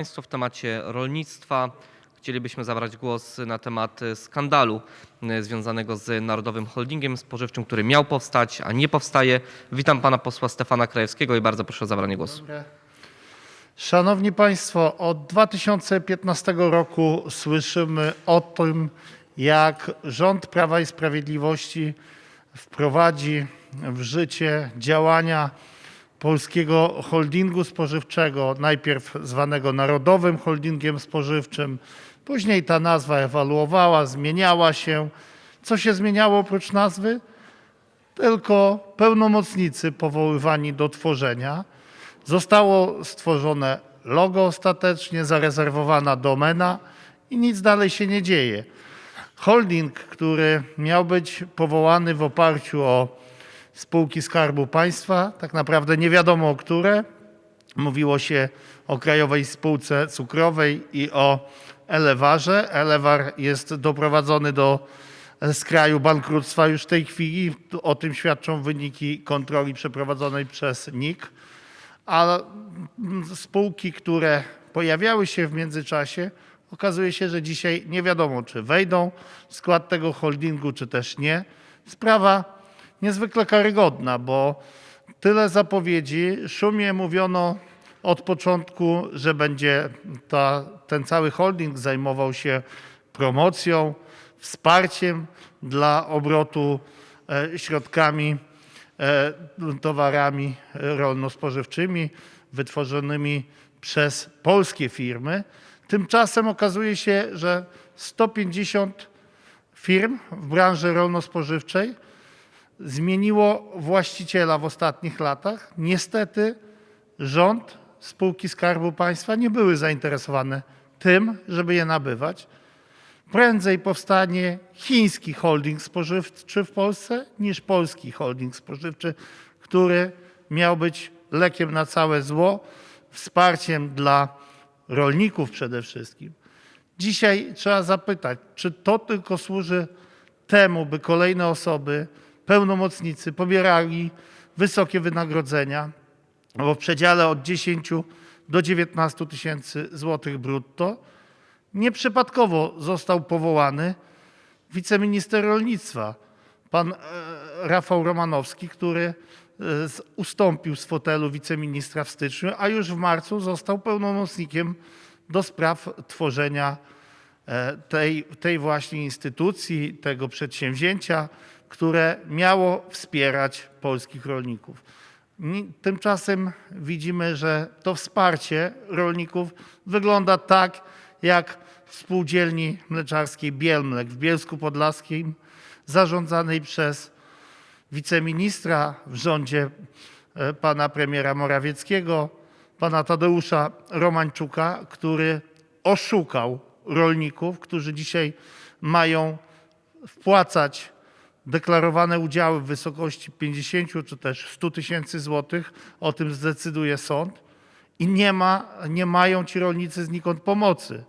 Państwo w temacie rolnictwa. Chcielibyśmy zabrać głos na temat skandalu e, związanego z Narodowym Holdingiem Spożywczym, który miał powstać, a nie powstaje. Witam pana posła Stefana Krajewskiego i bardzo proszę o zabranie głosu. Szanowni Państwo, od 2015 roku słyszymy o tym, jak rząd Prawa i Sprawiedliwości wprowadzi w życie działania polskiego holdingu spożywczego, najpierw zwanego Narodowym Holdingiem Spożywczym. Później ta nazwa ewaluowała, zmieniała się. Co się zmieniało oprócz nazwy? tylko pełnomocnicy powoływani do tworzenia. Zostało stworzone logo ostatecznie, zarezerwowana domena i nic dalej się nie dzieje. Holding, który miał być powołany w oparciu o spółki Skarbu Państwa, tak naprawdę nie wiadomo o które. Mówiło się o Krajowej Spółce Cukrowej i o Elewarze. Elewar jest doprowadzony do skraju bankructwa już w tej chwili. O tym świadczą wyniki kontroli przeprowadzonej przez NIK. A spółki, które pojawiały się w międzyczasie, okazuje się, że dzisiaj nie wiadomo, czy wejdą w skład tego holdingu, czy też nie. Sprawa niezwykle karygodna, bo tyle zapowiedzi, szumie mówiono od początku, że będzie ta, ten cały holding zajmował się promocją, wsparciem dla obrotu e, środkami, e, towarami rolno-spożywczymi wytworzonymi przez polskie firmy. Tymczasem okazuje się, że 150 firm w branży rolno-spożywczej zmieniło właściciela w ostatnich latach. Niestety rząd, spółki Skarbu Państwa nie były zainteresowane tym, żeby je nabywać. Prędzej powstanie chiński holding spożywczy w Polsce niż polski holding spożywczy, który miał być lekiem na całe zło, wsparciem dla rolników przede wszystkim. Dzisiaj trzeba zapytać, czy to tylko służy temu, by kolejne osoby, pełnomocnicy pobierali wysokie wynagrodzenia, bo w przedziale od 10 do 19 tysięcy złotych brutto. Nieprzypadkowo został powołany wiceminister rolnictwa, pan e, Rafał Romanowski, który e, ustąpił z fotelu wiceministra w styczniu, a już w marcu został pełnomocnikiem do spraw tworzenia tej, tej właśnie instytucji, tego przedsięwzięcia, które miało wspierać polskich rolników. Ni- Tymczasem widzimy, że to wsparcie rolników wygląda tak, jak w spółdzielni mleczarskiej Bielmlek w Bielsku Podlaskim, zarządzanej przez wiceministra w rządzie e, pana premiera Morawieckiego, pana Tadeusza Romańczuka, który oszukał rolników, którzy dzisiaj mają wpłacać deklarowane udziały w wysokości 50 czy też 100 tysięcy złotych. O tym zdecyduje sąd. I nie, ma, nie mają ci rolnicy znikąd pomocy.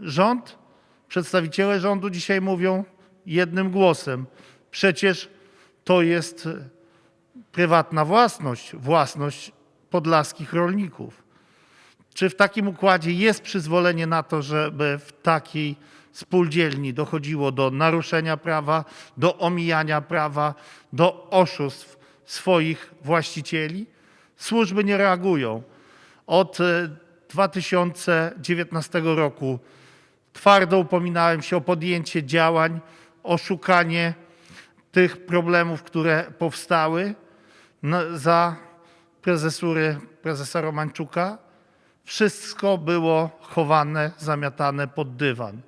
Rząd, przedstawiciele rządu dzisiaj mówią jednym głosem. Przecież to jest prywatna własność, własność podlaskich rolników. Czy w takim układzie jest przyzwolenie na to, żeby w takiej spółdzielni dochodziło do naruszenia prawa, do omijania prawa, do oszustw swoich właścicieli? Służby nie reagują. Od e, 2019 roku twardo upominałem się o podjęcie działań, o szukanie tych problemów, które powstały za prezesury prezesa Romańczuka. Wszystko było chowane, zamiatane pod dywan.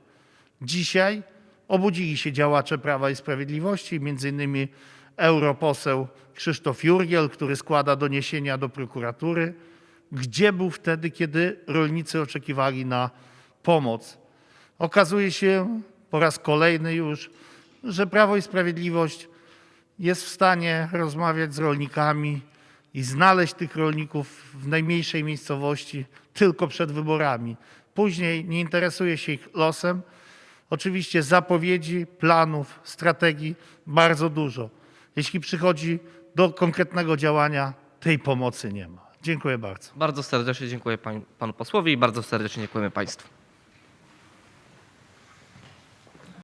Dzisiaj obudzili się działacze Prawa i Sprawiedliwości, między innymi europoseł Krzysztof Jurgiel, który składa doniesienia do prokuratury. Gdzie był wtedy, kiedy rolnicy oczekiwali na pomoc? Okazuje się po raz kolejny już, że Prawo i Sprawiedliwość jest w stanie rozmawiać z rolnikami i znaleźć tych rolników w najmniejszej miejscowości tylko przed wyborami. Później nie interesuje się ich losem. Oczywiście zapowiedzi, planów, strategii bardzo dużo. Jeśli przychodzi do konkretnego działania, tej pomocy nie ma. Dziękuję bardzo. Bardzo serdecznie dziękuję panu posłowi i bardzo serdecznie dziękujemy państwu.